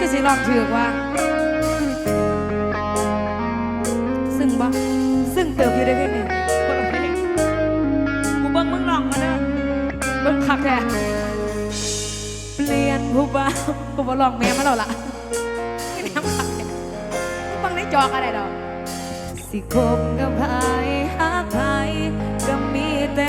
ก็สิลองถือว่า ซึ่งบ่ซึ่งเติบอยู่ได้เพียงนี้คนละเพลงกูเบิ่งมึงลองมาเด้อเบิ่งคักแท้เปลี่ยนผู้บ่าวกูบ่ลองแม่มาแล้วล่ะไม่ได้ทำคักแท้ฟังในจอก็ได้ดอกสิคบกับใครหาใครก็มีแต่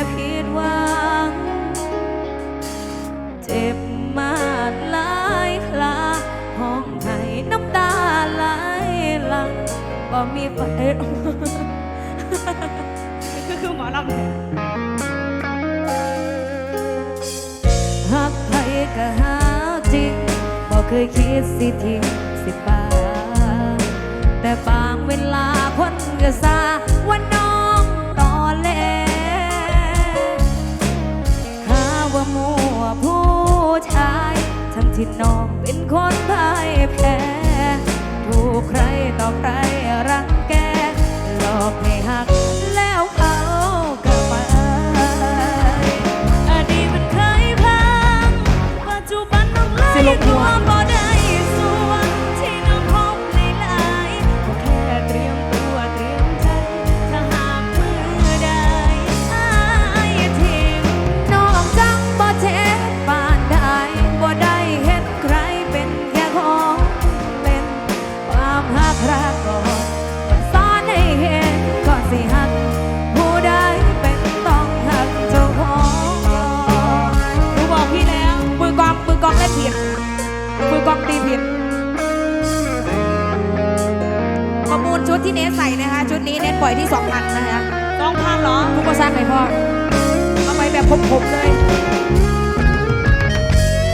น้ำตาไหลหลังบ่มีไฟก็คือหมอลำเนี่ยหักไผก็หาจริงบ่เคยคิดสิทิ้งสิปาแต่บางเวลาคนก็ซาว่าน้องตอแหลหาว่ามัวผู้ชาย ทั้งที่น้องเป็นคนพ่ายแพ้ ถูกใครต่อใคร ที่เนสใส่นะคะ ชุดนี้เนสปล่อยที่2,000นะคะสองพันเหรอทุกคนสร้างให้พ่อเอาไปแบบคมๆเลย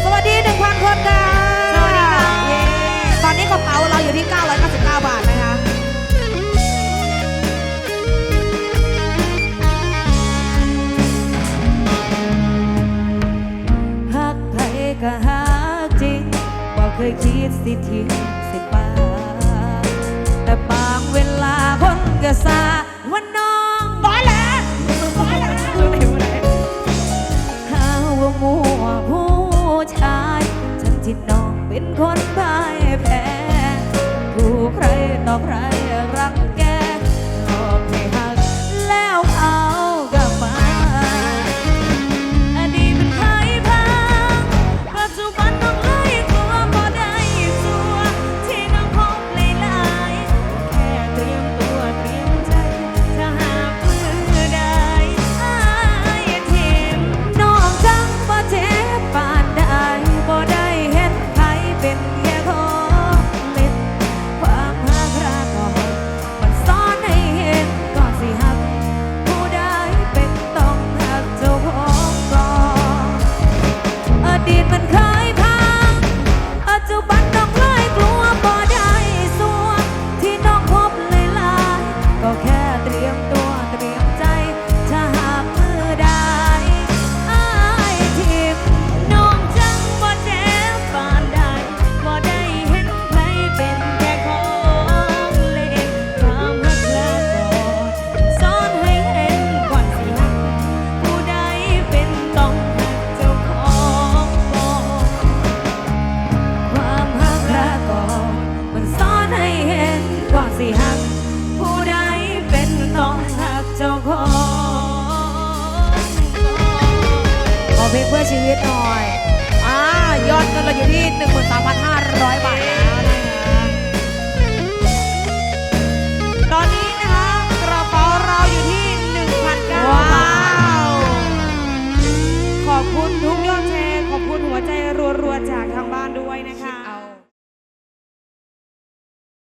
สวัสดีหนึ่งพันคนค่ะสวัสดีค่ะเย้ตอนนี้กระเป๋าเราอยู่ที่ 999 บาทนะคะหักใครก็หักจริงบ่เคยคิดสิทิ้ง ใครต่อใครรั เพลงเพื่อชีวิตหน่อยอ่ายอดเงินเราอยู่ที่ 13,500 บาทแล้วนะคะตอนนี้นะคะกระเป๋าเราอยู่ที่ 1,900 บาท ขอบคุณทุกยอดแชร์ ขอบคุณหัวใจรัวๆ จากทางบ้านด้วยนะคะ